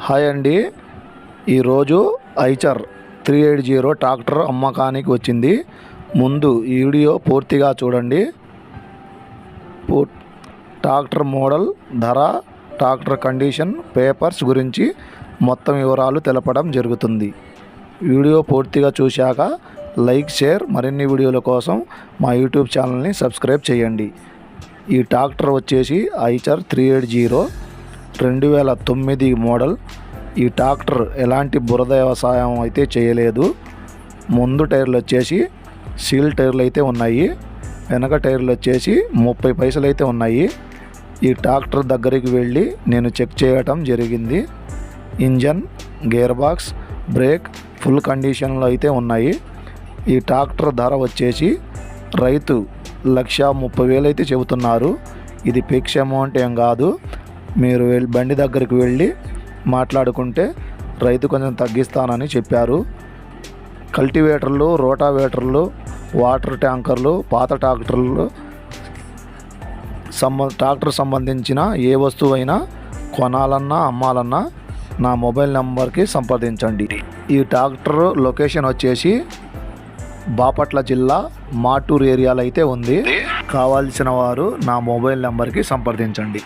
Hi అండి. ఈరోజు Eicher three eight zero tractor అమ్మకానికి వచ్చింది. ముందు ఈ వీడియో పూర్తిగా చూడండి. పూ- ట్రాక్టర్ మోడల్ ధర ట్రాక్టర్ కండిషన్ పేపర్స్ గురించి మొత్తం వివరాలు తెలపడం జరుగుతుంది. వీడియో పూర్తిగా చూశాక లైక్ షేర్ మరిన్ని వీడియోల కోసం మా యూట్యూబ్ ఛానల్ని సబ్స్క్రైబ్ చేయండి. ఈ ట్రాక్టర్ వచ్చేసి ఐచర్ త్రీ ఎయిట్ జీరో రెండు వేల తొమ్మిది మోడల్. ఈ ట్రాక్టర్ ఎలాంటి బురద వ్యవసాయం అయితే చేయలేదు. ముందు టైర్లు వచ్చేసి సీల్ టైర్లు అయితే ఉన్నాయి. వెనక టైర్లు వచ్చేసి ముప్పై పైసలు అయితే ఉన్నాయి. ఈ ట్రాక్టర్ దగ్గరికి వెళ్ళి నేను చెక్ చేయటం జరిగింది. Engine gear box brake full కండిషన్లో అయితే ఉన్నాయి. ఈ ట్రాక్టర్ ధర వచ్చేసి రైతు లక్ష ముప్పై వేలు అయితే చెబుతున్నారు. ఇది ఫిక్స్ అమౌంట్ ఏం కాదు. మీరు బండి దగ్గరికి వెళ్ళి మాట్లాడుకుంటే రైతు కొంచెం తగ్గిస్తానని చెప్పారు. కల్టివేటర్లు రోటావేటర్లు వాటర్ ట్యాంకర్లు పాత ట్రాక్టర్లు సంబ ట్రాక్టర్ సంబంధించిన ఏ వస్తువైనా కొనాలన్నా అమ్మాలన్నా నా మొబైల్ నెంబర్కి సంప్రదించండి. ఈ ట్రాక్టర్ లొకేషన్ వచ్చేసి బాపట్ల జిల్లా మాటూరు ఏరియాలో అయితే ఉంది. కావాల్సిన వారు నా మొబైల్ నెంబర్కి సంప్రదించండి.